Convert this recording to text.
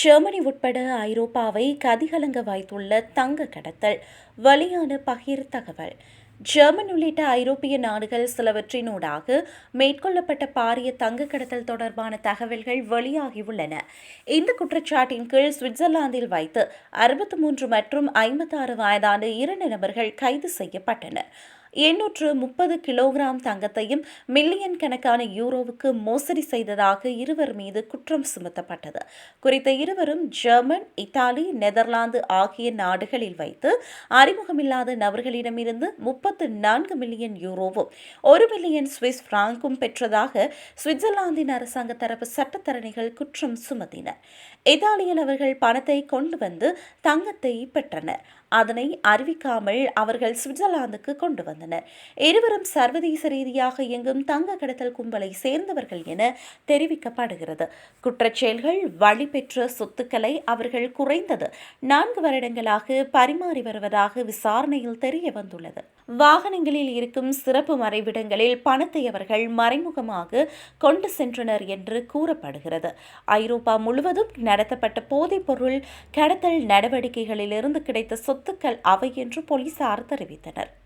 Germany உட்பட ஐரோப்பாவை கதிகலங்க வைத்துள்ள தங்க கடத்தல். வழியான பகிர் தகவல். ஜெர்மன் உள்ளிட்ட ஐரோப்பிய நாடுகள் சிலவற்றினூடாக மேற்கொள்ளப்பட்ட பாரிய தங்க கடத்தல் தொடர்பான தகவல்கள் வெளியாகியுள்ளன. இந்த குற்றச்சாட்டின் கீழ் சுவிட்சர்லாந்தில் வைத்து அறுபத்தி மூன்று மற்றும் ஐம்பத்தாறு வயதான இரண்டு நபர்கள் கைது செய்யப்பட்டனர். எண்ணூற்று முப்பது கிலோகிராம் தங்கத்தையும் மில்லியன் கணக்கான யூரோவுக்கு மோசடி செய்ததாக இருவர் மீது குற்றம் சுமத்தப்பட்டது. குறித்த இருவரும் ஜெர்மன் இத்தாலி நெதர்லாந்து ஆகிய நாடுகளில் வைத்து அறிமுகமில்லாத நபர்களிடமிருந்து முப்பத்து நான்கு மில்லியன் யூரோவும் ஒரு மில்லியன் சுவிஸ் பிராங்கும் பெற்றதாக சுவிட்சர்லாந்தின் அரசாங்க தரப்பு சட்டத்தரணிகள் குற்றம் சுமத்தினர். இத்தாலியில் அவர்கள் பணத்தை கொண்டு வந்து தங்கத்தை பெற்றனர். அதனை அறிவிக்காமல் அவர்கள் சுவிட்சர்லாந்துக்கு கொண்டு வந்தனர். இருவரும் சர்வதேச ரீதியாக இயங்கும் தங்க கடத்தல் கும்பலை சேர்ந்தவர்கள் என தெரிவிக்கப்படுகிறது. குற்றச்செயல்கள் வழி பெற்ற சொத்துக்களை அவர்கள் குறைந்தது நான்கு வருடங்களாக பரிமாறி வருவதாக விசாரணையில் தெரிய வந்துள்ளது வாகனங்களில் இருக்கும் சிறப்பு மறைவிடங்களில் பணத்தை அவர்கள் மறைமுகமாக கொண்டு சென்றனர் என்று கூறப்படுகிறது. ஐரோப்பா முழுவதும் நடத்தப்பட்ட போதைப்பொருள் கடத்தல் நடவடிக்கைகளிலிருந்து கிடைத்த சொத்துக்கள் அவை என்று போலீசார் தெரிவித்தனர்.